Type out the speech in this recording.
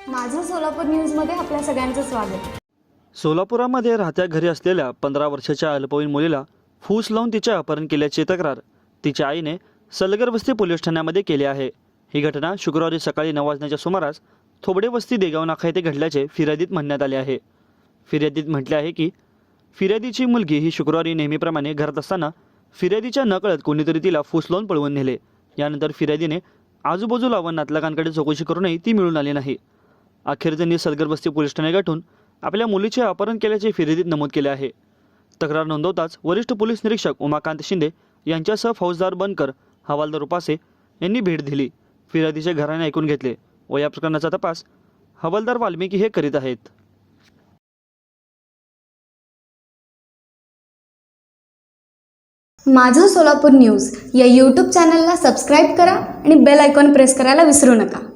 सोलापूर न्यूजमध्ये आपल्या सगळ्यांचं स्वागत. सोलापुरामध्ये राहत्या घरी असलेल्या पंधरा वर्षाच्या अल्पवयीन मुलीला फूस लावून तिचे अपहरण केल्याची तक्रार तिच्या आईने सलगर वस्ती पोलीस ठाण्यामध्ये केली आहे. ही घटना शुक्रवारी सकाळी नऊ वाजण्याच्या सुमारास थोबडे वस्ती देगाव नाका येथे घडल्याचे फिर्यादीत म्हणण्यात आले आहे. फिर्यादीत म्हटले आहे की फिर्यादीची मुलगी ही शुक्रवारी नेहमीप्रमाणे घरात असताना फिर्यादीच्या नकळत कोणीतरी तिला फूस लावून पळवून नेले. यानंतर फिर्यादीने आजूबाजूला व नातलगांकडे चौकशी करूनही ती मिळून आली नाही. अखेर त्यांनी सलगर पोलीस ठाणे गाठून आपल्या मुलीचे अपहरण केल्याचे फिर्यादीत नमूद केले आहे. तक्रार नोंदवताच वरिष्ठ पोलीस निरीक्षक उमाकांत शिंदे यांच्यासह फौजदार बनकर हवालदार उपासे यांनी भेट दिली. फिर्यादीचे घराणे ऐकून घेतले व या प्रकरणाचा तपास हवालदार वाल्मिकी हे करीत आहेत. माझं सोलापूर न्यूज या यूट्यूब चॅनलला सबस्क्राईब करा आणि बेल आयकॉन प्रेस करायला विसरू नका.